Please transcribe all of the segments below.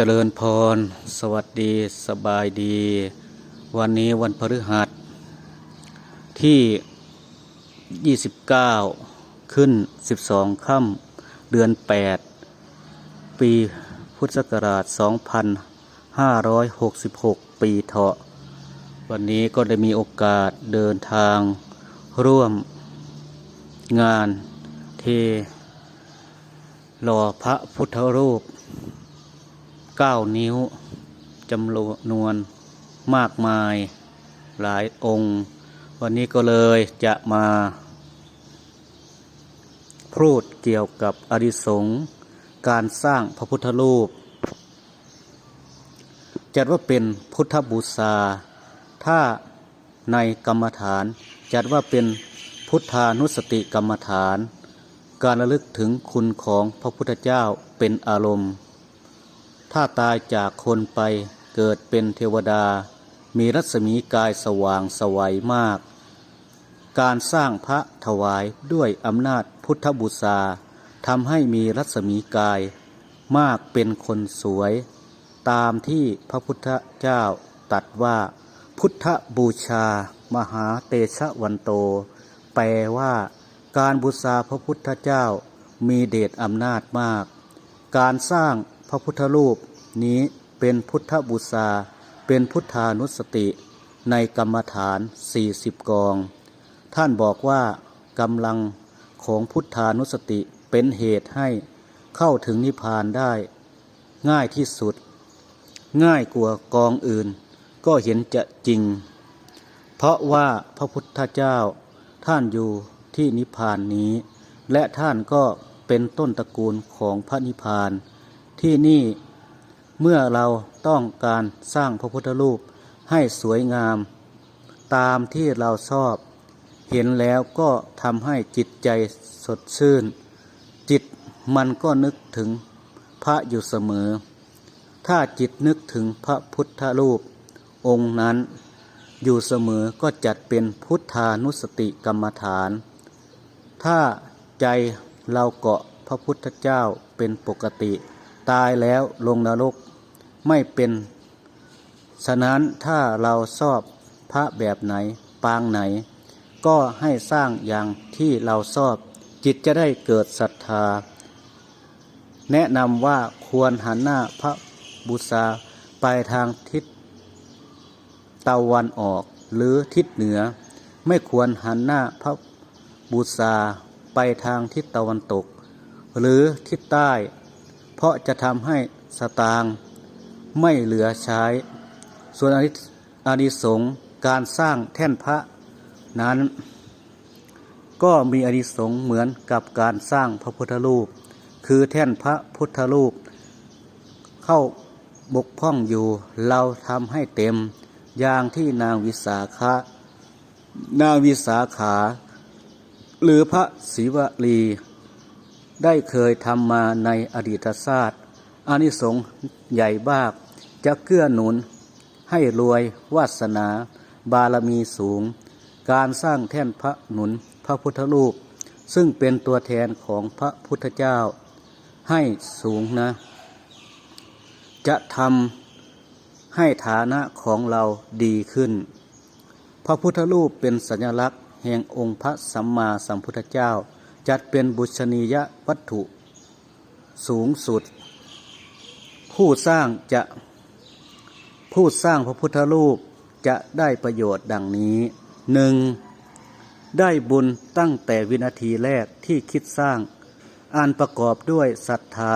เจริญพร สวัสดีสบายดี วันนี้วันพฤหัสที่ 29 ขึ้น 12 ค่ำเดือน 8 ปีพุทธศักราช 2566 ปีเถาะ วันนี้ก็ได้มีโอกาสเดินทางร่วมงานเทหล่อพระพุทธรูป ก้านิ้วจำนวนมากมายหลายองค์ วันนี้ก็เลยจะมาพูดเกี่ยวกับอดิสงการสร้างพระพุทธรูป จัดว่าเป็นพุทธบูชาถ้าในกรรมฐาน จัดว่าเป็นพุทธานุสติกรรมฐาน การระลึกถึงคุณของพระพุทธเจ้าเป็นอารมณ์ ถ้าตายจากคนไปเกิดเป็นเทวดา มีรัศมีกายสว่างสวัยมาก การสร้างพระถวายด้วยอำนาจพุทธบูชาทำให้มีรัศมีกายมากเป็นคนสวย ตามที่พระพุทธเจ้าตรัสว่า พุทธบูชา มหาเตชะวันโต แปลว่า การบูชาพระพุทธเจ้ามีเดชอำนาจมาก การสร้าง พระพุทธรูปนี้เป็นพุทธบูชาเป็นพุทธานุสติในกรรมฐาน 40 กอง ท่านบอกว่ากำลังของพุทธานุสติเป็นเหตุให้เข้าถึงนิพพานได้ ง่ายที่สุด ง่ายกว่ากองอื่น ก็เห็นจะจริง เพราะว่าพระพุทธเจ้าท่านอยู่ที่นิพพานนี้ และท่านก็เป็นต้นตระกูลของพระนิพพาน ที่นี่เมื่อเราต้องการสร้างพระพุทธรูปให้สวยงาม ตามที่เราชอบ เห็นแล้วก็ทำให้จิตใจสดชื่น จิตมันก็นึกถึงพระอยู่เสมอ ถ้าจิตนึกถึงพระพุทธรูป องค์นั้น อยู่เสมอก็จัดเป็นพุทธานุสติกรรมฐาน ถ้าใจเราเกาะพระพุทธเจ้าเป็นปกติ ตายแล้วลงนรกไม่เป็น ฉะนั้นถ้าเราชอบพระแบบไหนปางไหน ก็ให้สร้างอย่างที่เราชอบ จิตจะได้เกิดศรัทธา แนะนำว่าควรหันหน้าพระบูชาไปทางทิศตะวันออกหรือทิศเหนือ ไม่ควรหันหน้าพระบูชาไปทางทิศตะวันตก หรือทิศใต้ เพราะจะทำให้สตางค์ไม่เหลือใช้ ส่วนอานิสงส์การสร้างแท่นพระนั้น ก็มีอานิสงส์เหมือนกับการสร้างพระพุทธรูป คือแท่นพระพุทธรูป เข้าบกพร่องอยู่เราทำให้เต็มอย่างที่นางวิสาขะนางวิสาขา หรือพระศิวลี ได้เคยทำมาในอดีตชาติอานิสงส์ใหญ่บ้ากจะเกื้อหนุน ให้รวยวาสนา บารมีสูง การสร้างแท่นพระหนุนพระพุทธรูป ซึ่งเป็นตัวแทนของพระพุทธเจ้า ให้สูงนะ จะทำให้ฐานะของเราดีขึ้น พระพุทธรูปเป็นสัญลักษณ์แห่งองค์พระสัมมาสัมพุทธเจ้า จัดเป็นบุชนียวัตถุสูงสุด ผู้สร้างจะผู้สร้างพระพุทธรูปจะได้ประโยชน์ดังนี้หนึ่งได้บุญตั้งแต่วินาทีแรกที่คิดสร้าง อันประกอบด้วยศรัทธา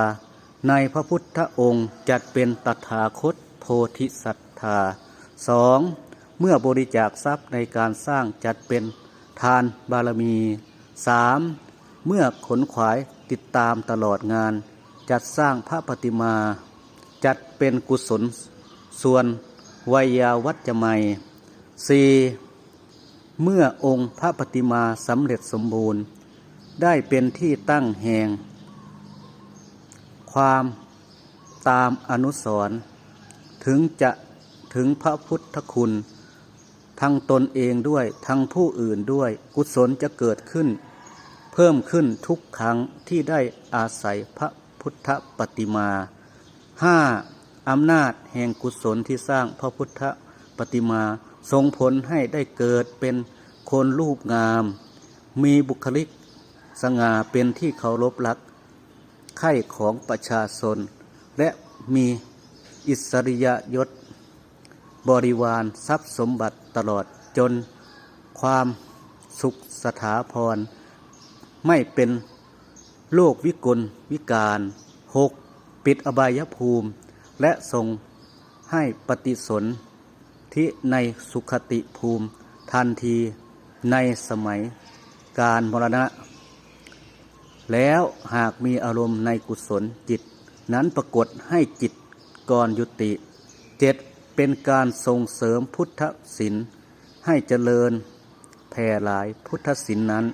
ในพระพุทธองค์จัดเป็นตถาคตโพธิศรัทธาสองเมื่อบริจาคทรัพย์ในการสร้างจัดเป็นทานบารมีสาม เมื่อขนขวายติดตามตลอดงาน จัดสร้างพระปฏิมา จัดเป็นกุศล ส่วนวัยาวัจจะไมสี่เมื่อองค์พระปฏิมาสำเร็จสมบูรณ์ ได้เป็นที่ตั้งแห่ง ความตามอนุสร์ถึงจะถึงพระพุทธคุณ ทั้งตนเองด้วยทั้งผู้อื่นด้วยกุศลจะเกิดขึ้น เพิ่มขึ้นทุกครั้งที่ได้อาศัยพระพุทธปฏิมาห้าอำนาจแห่งกุศลที่สร้างพระพุทธปฏิมาส่งผลให้ได้เกิดเป็นคนรูปงาม มีบุคลิกสง่าเป็นที่เคารพรักใคร่ของประชาชน และมีอิสริยยศ บริวารทรัพย์สมบัติตลอดจนความสุขสถาพร ไม่เป็นโรควิกลวิการหกปิดอบายภูมิ และทรงให้ปฏิสนที่ในสุขติภูมิ ทันทีในสมัยการมรณะ แล้วหากมีอารมณ์ในกุศลจิต นั้นปรากฏให้จิตก่อนยุติ เจ็ดเป็นการส่งเสริมพุทธศิลให้เจริญแผ่หลายพุทธศิลนั้น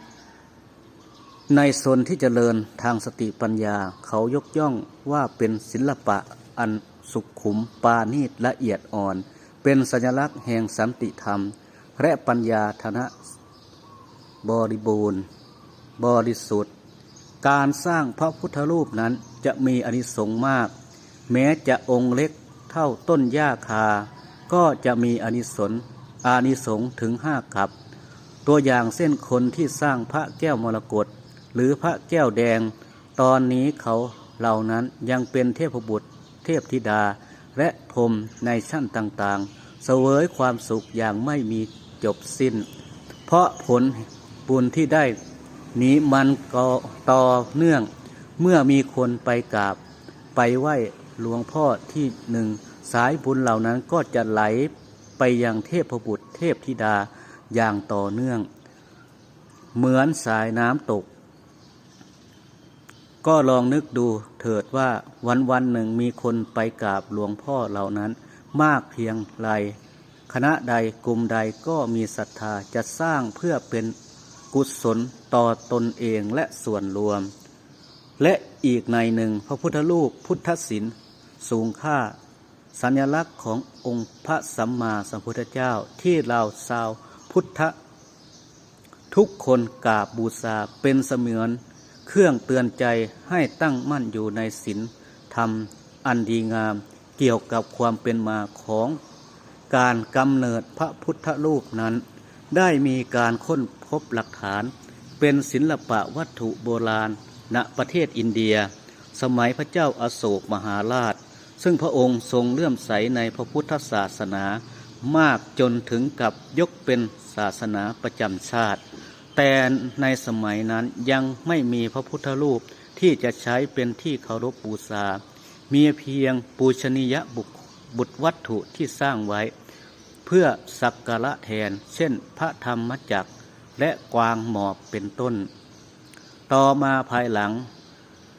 ในสนที่เจริญทางสติปัญญาเขายกย่องว่าเป็นศิลปะอันสุขุมปานีตละเอียดอ่อน เป็นสัญลักษณ์แห่งสันติธรรม และปัญญาธนะบริบูรณ์ บริสุทธิ์ การสร้างพระพุทธรูปนั้นจะมีอนิสงส์มาก แม้จะองค์เล็กเท่าต้นหญ้าคา ก็จะมีอนิสงส์อานิสงส์ถึงห้ากับ ตัวอย่างเส้นคนที่สร้างพระแก้วมรกต หรือพระแก้วแดง ตอนนี้เขาเหล่านั้นยังเป็นเทพบุตร เทพธิดาและพรมในชั้นต่างๆ เสวยความสุขอย่างไม่มีจบสิ้น เพราะผลบุญที่ได้นี้มันก็ต่อเนื่องเมื่อมีคนไปกราบ ไปไหว้หลวงพ่อที่หนึ่งสายบุญเหล่านั้นก็จะไหลไปยังเทพบุตรเทพธิดาอย่างต่อเนื่อง เหมือนสายน้ำตก ก็ลองนึกดูเถิดว่าวันวันหนึ่งมีคนไปกราบหลวงพ่อเหล่านั้น มากเพียงไรคณะใดกลุ่มใดก็มีศรัทธาจะสร้างเพื่อเป็นกุศลต่อตนเองและส่วนรวม และอีกในหนึ่งพระพุทธรูปพุทธศิลป์สูงค่า สัญลักษณ์ขององค์พระสัมมาสัมพุทธเจ้าที่เราชาวพุทธ ทุกคนกราบบูชาเป็นเสมือน เครื่องเตือนใจให้ตั้งมั่นอยู่ในศีลธรรมอันดีงามเกี่ยวกับความเป็นมาของการกำเนิดพระพุทธรูปนั้น ได้มีการค้นพบหลักฐานเป็นศิลปะวัตถุโบราณ ณประเทศอินเดีย สมัยพระเจ้าอาโศกมหาราช ซึ่งพระองค์ทรงเลื่อมใสในพระพุทธศาสนามากจนถึงกับยกเป็นศาสนาประจำชาติ แต่ในสมัยนั้นยังไม่มีพระพุทธรูปที่จะใช้เป็นที่เคารพบูชา มีเพียงปูชนียบุคบุตรวัตถุที่สร้างไว้ เพื่อสักการะแทน เช่น พระธรรมจักรและกวางหมอบเป็นต้น ต่อมาภายหลัง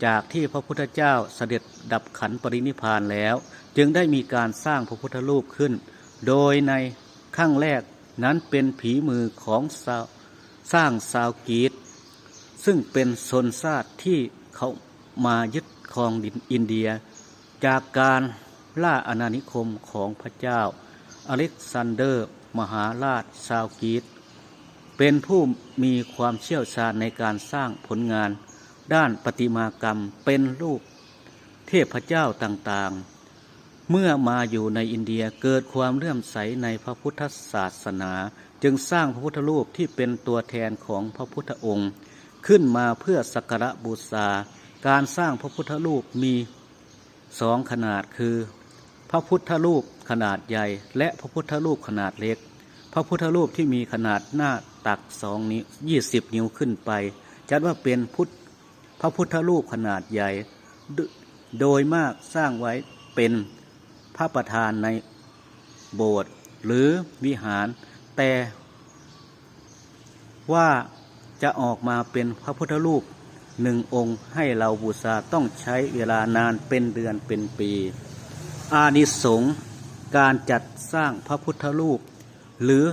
จากที่พระพุทธเจ้าเสด็จดับขันปรินิพพานแล้ว จึงได้มีการสร้างพระพุทธรูปขึ้น โดยในขั้งแรกนั้นเป็นผีมือของ สร้างซาวกีตซึ่งเป็นชนชาติที่เขามายึดครองดินอินเดีย จากการล่าอาณานิคมของพระเจ้า อเล็กซานเดอร์ มหาราชซาวกีตเป็นผู้มีความเชี่ยวชาญในการสร้างผลงาน ด้านประติมากรรมเป็นรูปเทพเจ้าต่างๆ เมื่อมาอยู่ในอินเดียเกิดความเลื่อมใสในพระพุทธศาสนา จึงสร้างพระพุทธรูปที่เป็นตัวแทนของพระพุทธองค์ ขึ้นมาเพื่อสักการะบูชาการสร้างพระพุทธรูปมีสองขนาดคือ พระพุทธรูปขนาดใหญ่ และพระพุทธรูปขนาดเล็ก พระพุทธรูปที่มีขนาดหน้าตักสองนิ้วยี่สิบนิ้วขึ้นไป จัดว่าเป็นพุทธพระพุทธรูปขนาดใหญ่ โดยมากสร้างไว้เป็นพระประธานในโบสถ์หรือวิหาร แต่ว่าจะออกมาเป็นพระพุทธรูปหนึ่งองค์ให้เราบูชาต้องใช้เวลานานเป็นเดือนเป็นปี อานิสงส์การจัดสร้างพระพุทธรูป หรือ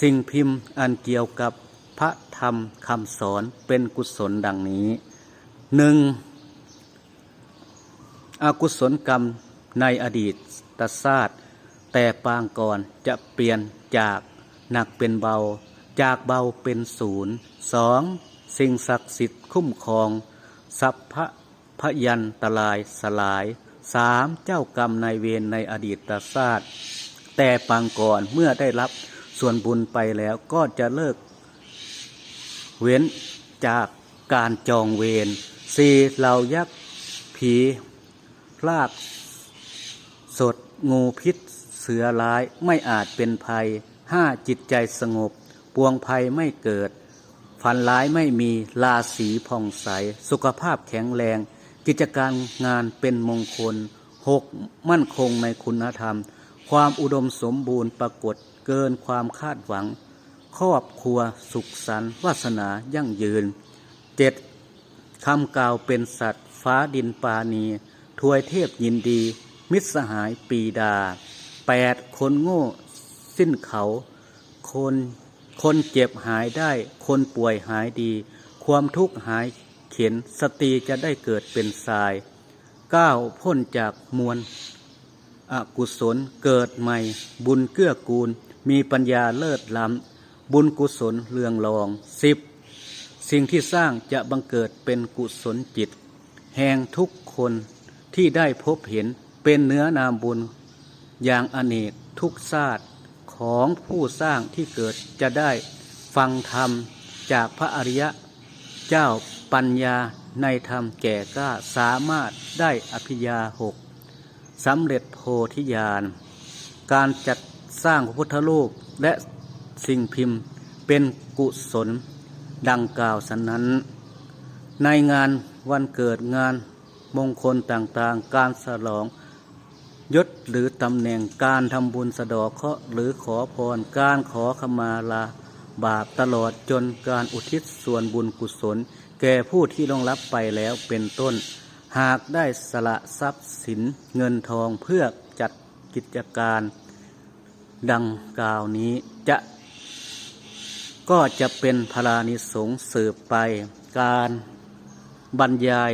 สิ่งพิมพ์อันเกี่ยวกับพระธรรมคำสอนเป็นกุศลดังนี้หนึ่งอากุศลกรรมในอดีตตศาสตร์ แต่ปางก่อนจะเปลี่ยนจากหนักเป็นเบา จากเบาเป็นศูนย์สองสิ่งศักดิ์สิทธิ์คุ้มครอง สัพพะพยันตรายสลายสามเจ้ากรรมนายเวรในอดีตชาติแต่ปางก่อนเมื่อได้รับส่วนบุญไปแล้วก็จะเลิก เว้นจากการจองเวรสี่เหล่ายักษ์ผีรากสดงูพิษ เสือร้ายไม่อาจเป็นภัยห้าจิตใจสงบ ปวงภัยไม่เกิด ฝันร้ายไม่มีราศีผ่องใส สุขภาพแข็งแรง กิจการงานเป็นมงคลหกมั่นคงในคุณธรรม ความอุดมสมบูรณ์ปรากฏเกินความคาดหวัง ครอบครัวสุขสันต์วาสนายั่งยืนเจ็ดคำกล่าวเป็นสัตว์ ฟ้าดินปานี ทวยเทพยินดี มิตรสหายปีดา แปดคนโง่สิ้นเขา คนคนเจ็บหายได้ คนป่วยหายดี ความทุกข์หายเข็นสตรีจะได้เกิดเป็นทรายเก้าพ้นจากมวลอกุศลเกิดใหม่ บุญเกื้อกูล มีปัญญาเลิศล้ำ บุญกุศลเรืองรองสิบสิ่งที่สร้างจะบังเกิดเป็นกุศลจิต แห่งทุกคนที่ได้พบเห็นเป็นเนื้อนามบุญ อย่างอเนกทุกชาติของผู้สร้างที่เกิดจะได้ฟังธรรมจากพระอริยะ เจ้าปัญญาในธรรมแก่กล้าสามารถได้อภิญญาหกสำเร็จโพธิญาณ การจัดสร้างพระพุทธรูปและสิ่งพิมพ์เป็นกุศลดังกล่าวสันนั้น ในงานวันเกิดงานมงคลต่างๆ การฉลอง ยศหรือตำแหน่งการทำบุญสะดอกเคราะห์หรือขอพรการขอขมาลาบาปตลอดจนการอุทิศส่วนบุญกุศล แก่ผู้ที่ลงรับไปแล้วเป็นต้น หากได้สละทรัพย์สินเงินทองเพื่อจัดกิจการ ดังกล่าวนี้จะก็จะเป็นพลานิสงส์สืบไปการบรรยาย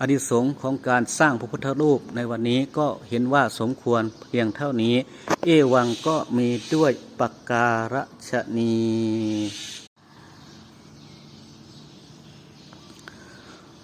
อดิสงส์ของการสร้างพระพุทธรูปในวันนี้ก็เห็นว่าสมควรเพียงเท่านี้ เอวังก็มีด้วยปากการะชนี